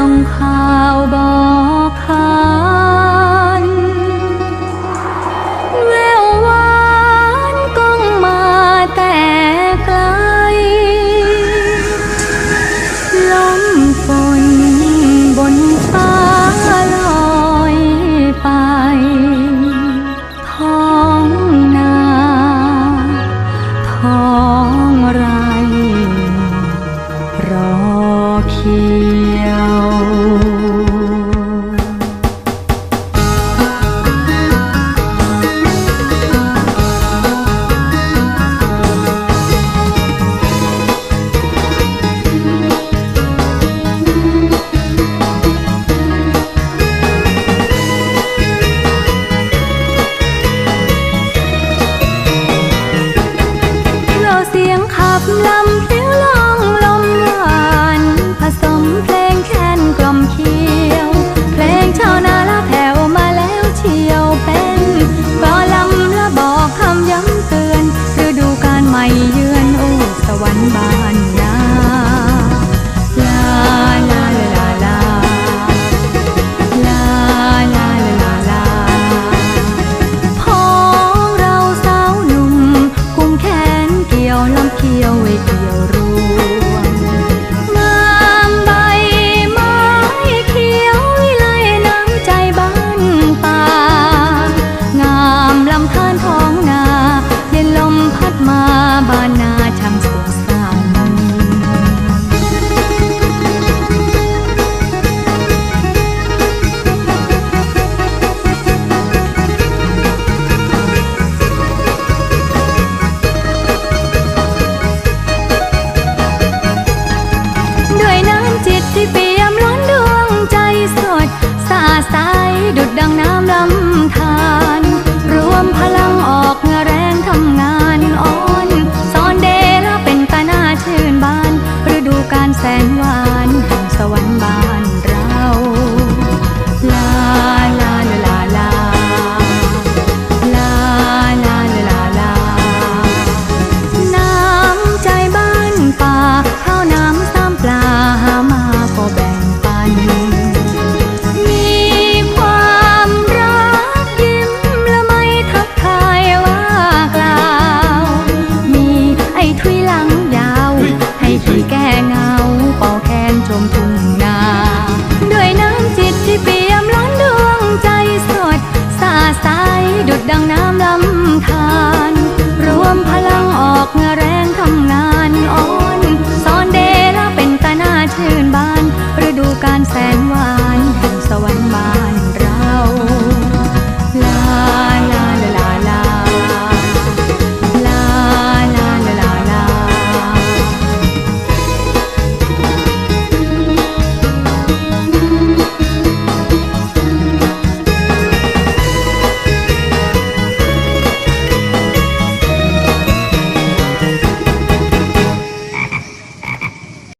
ส่งข่าวบอกขานแววหวานก้องมาแต่ไกล ลมฝนบนฟ้าลอยไป ท้องนาท้องไร รอคิด บ้านเราลาลาลาลาลาลาลาลาน้ำใจบ้านป่าข้าวน้ำซ้ำปลาหามาก็แบ่งปัน มีความรักยิ้มละไมทักทายว่ากล่าว มีไอ้ทุยหลังยาว ให้ทุแก้เงาเป่าแคนชมทุ่ง 나래